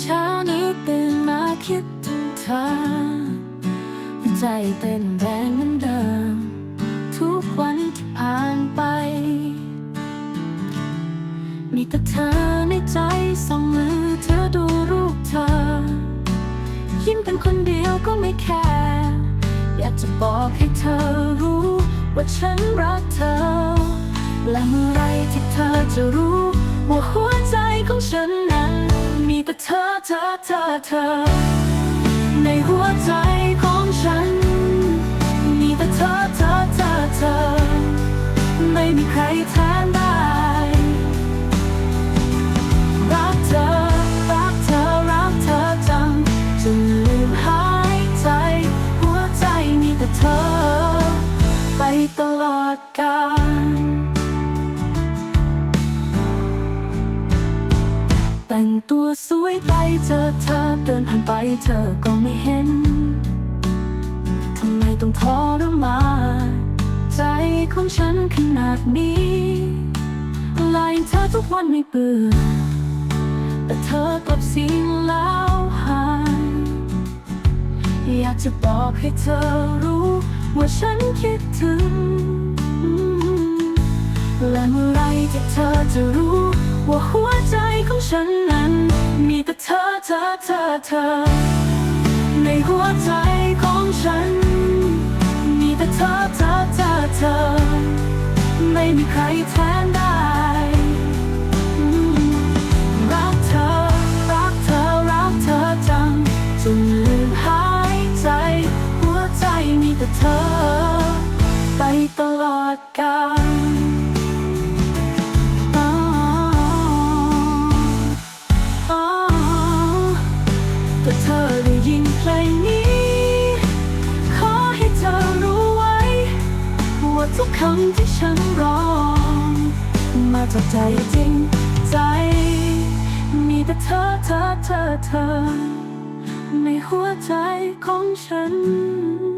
เช้านี้ตื่นมาคิดถึงเธอ ใจเต้นแรงเหมือนเดิม ทุกวันที่ผ่านไป มีแต่เธอในใจส่องมือเธอดูรูปเธอ ยิ้มเป็นคนเดียวก็ไม่แคร์อยากจะบอกให้เธอรู้ ว่าฉันรักเธอ และเมื่อไรที่เธอจะรู้ ว่าหัวใจของฉันนั้น แต่เธอเธอเธอเธอ ในหัวใจของฉัน มีแต่เธอเธอเธอเธอ ไม่มีใครแทนได้ รักเธอ รักเธอ รักเธอจังจนลืมหายใจ หัวใจมีแต่เธอ ไปตลอดกาล แต่งตัวสวยไปเจอเธอเดินผ่านไปเธอก็ไม่เห็น ทำไมต้องทรมานใจของฉันขนาดนี้ไล่เธอทุกวันไม่เบื่อแต่เธอกลับสิ้นแล้วหายอยากจะบอกให้เธอรู้ว่าฉันคิดถึง และเมื่อไรที่เธอจะรู้ ว่าหัวใจของฉันนั้น มีแต่เธอเธอเธอเธอ ในหัวใจของฉัน มีแต่เธอเธอเธอเธอ ไม่มีใครแทนได้ ทุกคำที่ฉันร้อง มาจากใจจริงใจ มีแต่เธอเธอเธอเธอในหัวใจของฉัน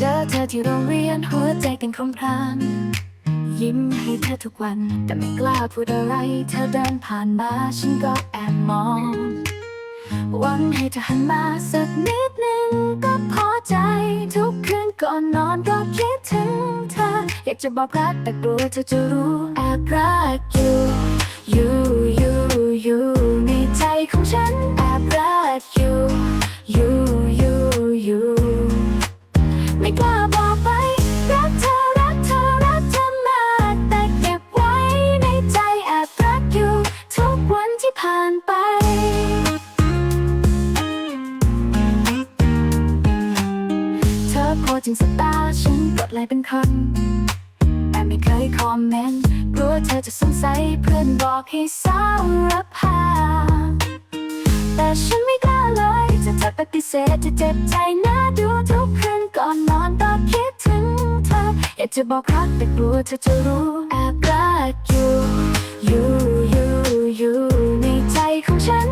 เจอเธอที่โรงเรียนหัวใจเต้นคงพรานยิ้มให้เธอทุกวัน แต่ไม่กล้าพูดอะไร เธอเดินผ่านมาฉันก็แอบมองหวังให้เธอหันมาสักนิดนึงก็พอใจ ทุกคืนก่อนนอนก็คิดถึงเธอ อยากจะบอกรักแต่กลัวเธอจะรู้แอบรักอยู่อยู่ คยคอมเมนต์กลัวเธอจะสงสัยเพื่อนบอกให้สารภาพแต่ฉันไม่กล้าเลยจะเธอปฏิเสธจะเจ็บใจนะดูทุกคืนก่อนนอนก็คิดถึงเธออยากจะบอกรักแต่กลัวเธอจะรู้แอบรักอยู่อยู่อยู่อยู่ในใจของฉัน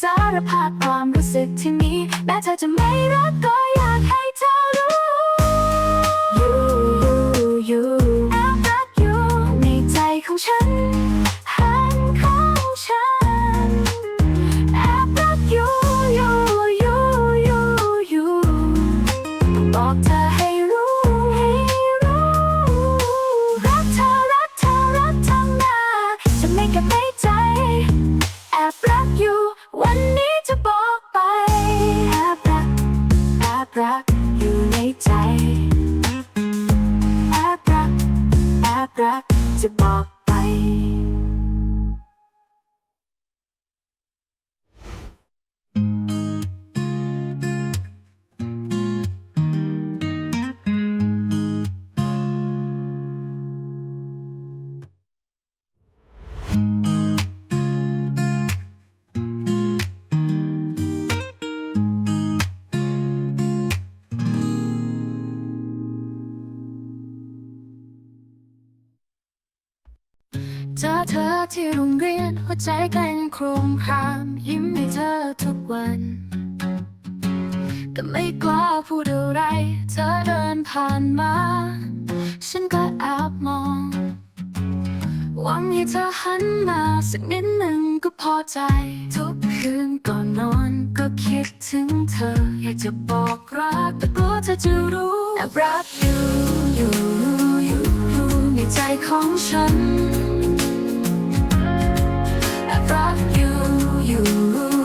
สารภาพความรู้สึกที่มีแม้เธอจะไม่รักก็ รัก เธอที่โรงเรียนหัวใจเต้นโครมครามยิ้มให้เธอทุกวันแต่ไม่กล้าพูดอะไร เธอเดินผ่านมา ฉันก็แอบมอง หวังให้เธอหันมาสักนิดหนึ่งก็พอใจ ทุกคืนก่อนนอนก็คิดถึงเธอ อยากจะบอกรักแต่กลัวเธอจะรู้แอบรักอยู่อยู่อยู่อยู่ในใจของฉัน แอบ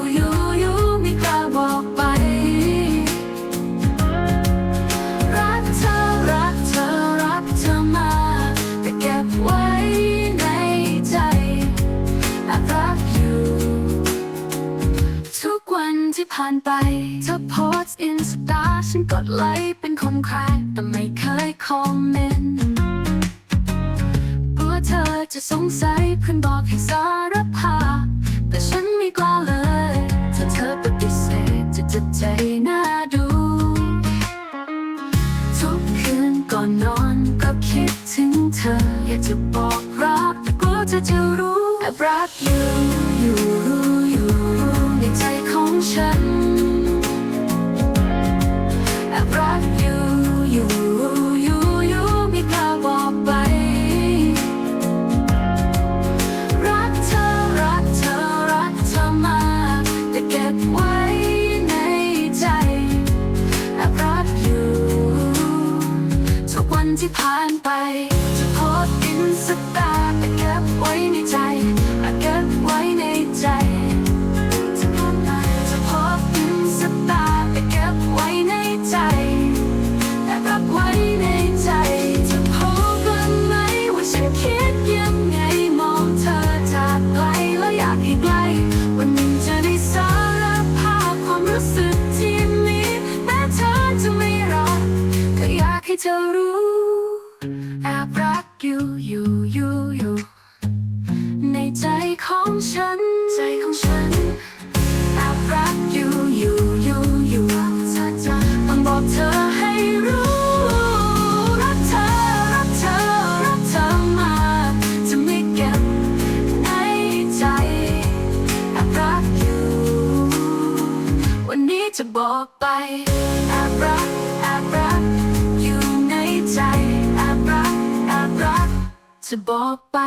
อกไป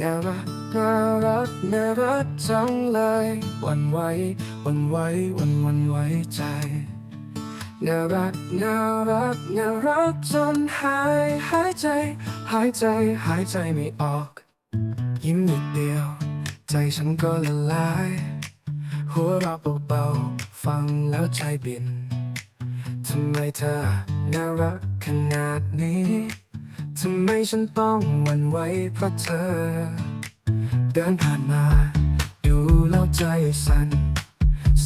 น่ารักน่ารักน่ารักจังเลยวันไหววันไหววันวันไหวใจน่ารักน่ารักน่ารักจนหายหายใจ หายใจหายใจไม่ออก ยิ้มนิดเดียว ใจฉันก็ละลาย หัวเราเบาๆฟังแล้วใจบิน ทำไมเธอน่ารักขนาดนี้ ทำไมฉันต้องหวั่นไหวเพราะเธอ เดินผ่านมา ดูแล้วใจสั่น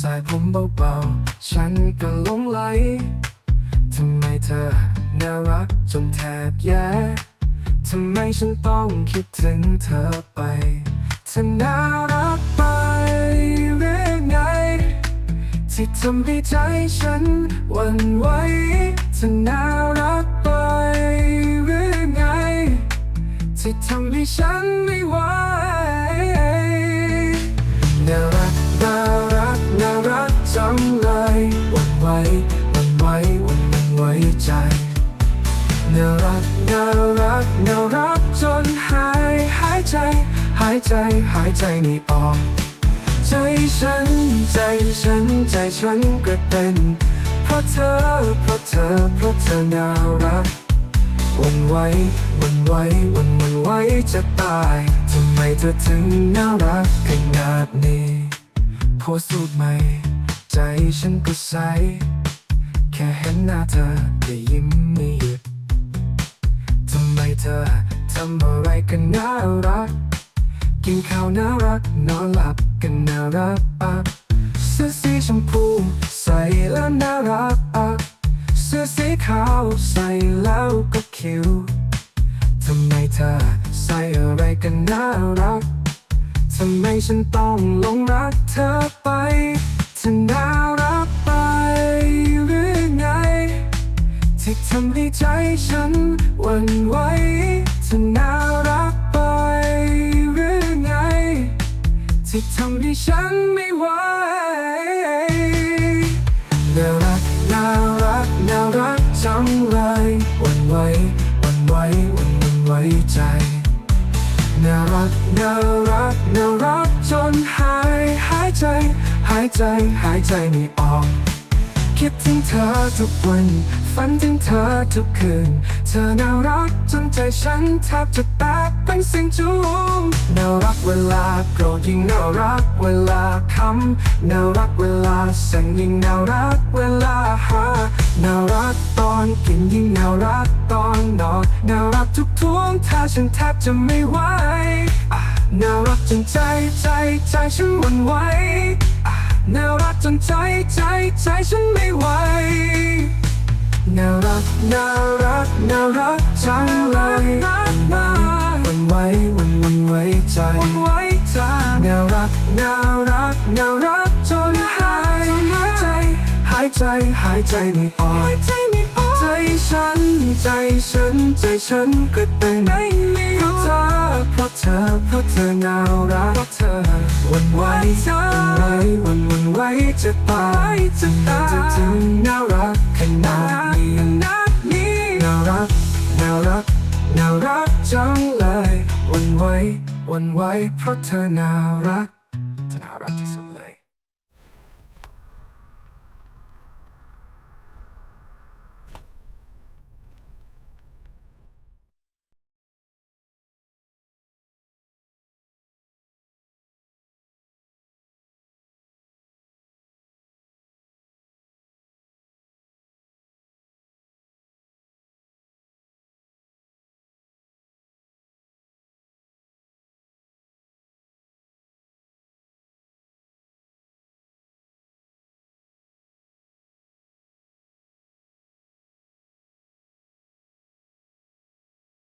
สายผมเบาๆ ฉันก็หลงไหล ทำไมเธอน่ารักจนแทบแย่ ทำไมฉันต้องคิดถึงเธอไป จะน่ารักไปเรื่อไง ที่ทำให้ใจฉันหวั่นไหวจะน่ารักไปเรื่อไง ที่ทำให้ฉันไม่ไหวายใจหายใจไม่ออก ใจฉันใจฉันใจฉันก็เป็นเพราะเธอเพราะเธอเพราะเธอน่ารักวันไหววันไหววันวันไหวจะตายทำไมเธอถึงน่ารักขนาดนี้โพสต์รูปใหม่ใจฉันก็ใสแค่เห็นหน้าเธอได้ยิ้มไม่หยุดทำไมเธอทำอะไรกันน่ารัก กินข้าวน่ารัก นอนหลับกันน่ารักอะเสื้อสีชมพูใส่แล้วน่ารักอะเสื้อสีขาวใส่แล้วก็คิวทำไมเธอใส่อะไรกันน่ารักทำไมฉันต้องหลงรักเธอไปเธอน่ารักไปหรือไง ที่ทำให้ใจฉันหวั่นไหวเธอน่ารัก ที่ทำให้ฉันไม่ไหวน่ารักน่ารักน่ารักจังเลยวันไหววันไหววันวันไหวใจน่ารักน่ารักน่ารักจนหายหายใจ หายใจหายใจไม่ออก คิดถึงเธอทุกวัน ฝันถึงเธอทุกคืน เธอน่ารักจนใจฉันแทบจะแตกเป็นสิ่งจูงน่ารักเวลาโกรธยิ่งน่ารักเวลาคำน่ารักเวลาสั่งยิ่งน่ารักเวลาหาน่ารักตอนกินยิ่งน่ารักตอนนอนน่ารักทุกท่วงท่าฉันแทบจะไม่ไหวน่ารักจนใจใจใจฉันหวั่นไหว น่ารักจนใจใจใจฉันไม่ไหวน่ารักน่ารักน่ารักจังเลยวันไหววันวันไหวใจวันไหวใจน่ารักน่ารักน่ารักจนหายหายใจหายใจหายใจไม่ออก ฉัน ใจฉัน ใจฉันก็เต้นไม่มีเพราะเธอเพราะเธอเพราะเธอน่ารักเพราะเธอวันไหววันไหววันวันไหวจะตายจะตายจะถึงน่ารักขนาดนี้น่ารักน่ารักน่ารักจังเลยวันไหววันไหวเพราะเธอน่ารัก